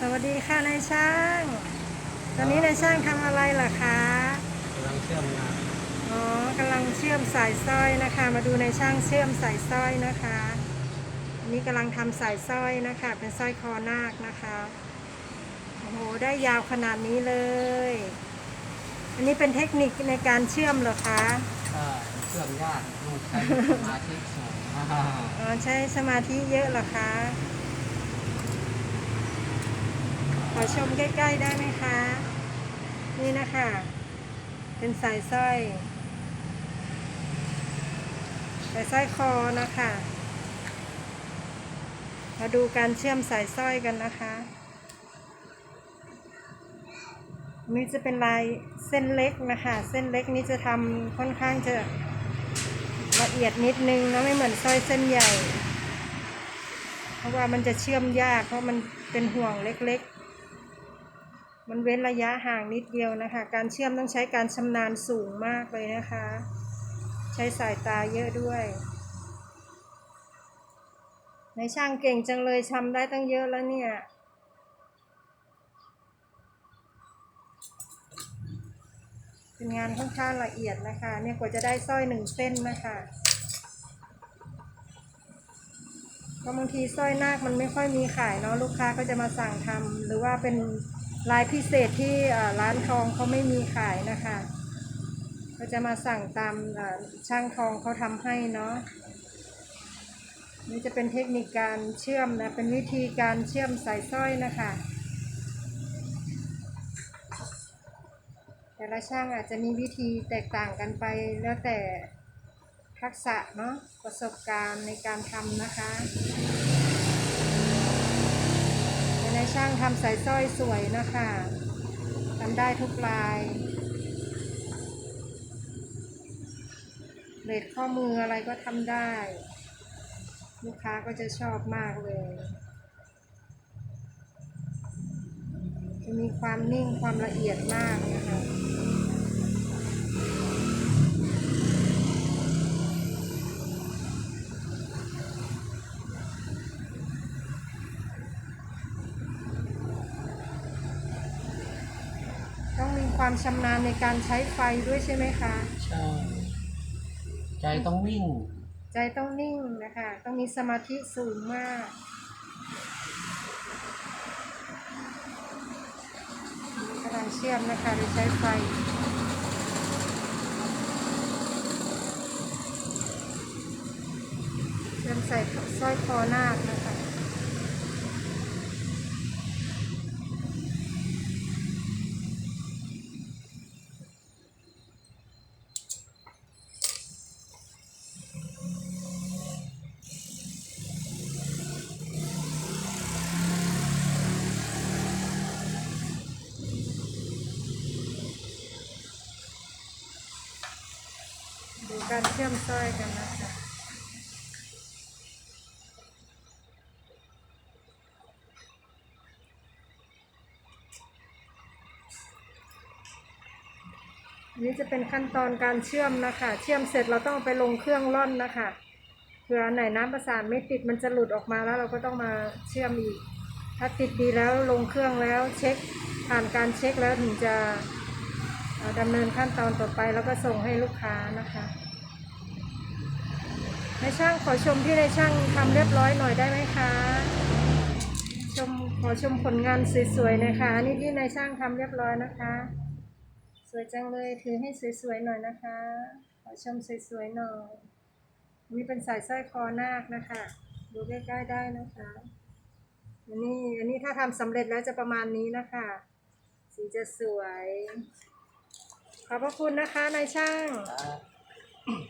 สวัสดีค่ะนายช่าง ตอนนี้นายช่างทำอะไรล่ะคะกำลังเชื่อมงานอ๋อกำลังเชื่อมสายสร้อยนะคะ มาดูนายช่างเชื่อมสายสร้อยนะคะอันนี้กำลังทำสายสร้อยนะคะ เป็นสร้อยคอนาคนะคะโอ้โหได้ยาวขนาดนี้เลย อันนี้เป็นเทคนิคในการเชื่อมเหรอคะก็เชื่อมยากต้องใช้สมาธิสูงอ่าอ๋อใช้สมาธิเยอะเหรอคะ ขอชมใกล้ ๆ ได้ไหมคะ นี่นะคะ เป็นสายสร้อย สายสร้อยคอนะคะ มาดูการเชื่อมสายสร้อยกันนะคะนี่จะเป็นลายเส้นเล็กนะคะ เส้นเล็กนี้จะทำค่อนข้างจะละเอียดนิดนึงนะไม่เหมือนสร้อยเส้นใหญ่ เพราะว่ามันจะเชื่อมยากเพราะมันเป็นห่วงเล็กๆ มันเว้นระยะห่างนิดเดียวนะคะ การเชื่อมต้องใช้การชำนาญสูงมากเลยนะคะ ใช้สายตาเยอะด้วยในช่างเก่งจังเลยทำได้ตั้งเยอะแล้วเนี่ยเป็นงานค่อนข้างละเอียดนะคะ เนี่ยกว่าจะได้สร้อยหนึ่งเส้นนะคะเพราะบางทีสร้อยนาคมันไม่ค่อยมีขายเนาะลูกค้าก็จะมาสั่งทำหรือว่าเป็น ลายพิเศษที่ร้านทองเขาไม่มีขายนะคะก็จะมาสั่งตามช่างทองเขาทำให้เนาะนี่จะเป็นเทคนิคการเชื่อมนะ เป็นวิธีการเชื่อมสายสร้อยนะคะ แต่ละช่างอาจจะมีวิธีแตกต่างกันไปแล้วแต่ทักษะเนาะประสบการณ์ในการทำนะคะ ในช่างทำสายสร้อยสวยนะคะทำได้ทุกลายเลดข้อมืออะไรก็ทำได้ ลูกค้าก็จะชอบมากเลย จะมีความนิ่งความละเอียดมากนะคะ ความชำนาญในการใช้ไฟด้วยใช่ไหมคะ ใช่ ใจต้องวิ่ง ใจต้องนิ่งนะคะ ต้องมีสมาธิสูงมาก กำลังเชื่อมนะคะโดยใช้ไฟเชื่อมใส่สร้อยคอนาคนะคะ ดู การเชื่อมสร้อยกันนะคะนี้จะเป็นขั้นตอนการเชื่อมนะคะ เชื่อมเสร็จเราต้องไปลงเครื่องร่อนนะคะเผื่อไหนน้ำประสานไม่ติดมันจะหลุดออกมาแล้วเราก็ต้องมาเชื่อมอีก ถ้าติดดีแล้วลงเครื่องแล้วเช็คผ่านการเช็คแล้วถึงจะดำเนินขั้นตอนต่อไปแล้วก็ส่งให้ลูกค้านะคะ ในายช่างขอชมที่ในายช่างทำเรียบร้อยหน่อยได้ไหมคะ ชมขอชมผลงานสวยๆนะคะอันนี่ที่นายช่างทำเรียบร้อยนะคะ สวยจังเลยถือให้สวยๆหน่อยนะคะ ขอชมสวยๆหน่อยนี่เป็นสายสร้อยคอนาคนะคะ ดูใกล้ๆได้นะคะอันนี้อันนี้ถ้าทำสำเร็จแล้วจะประมาณนี้นะคะ สีจะสวย ขอบพระคุณนะคะนายช่าง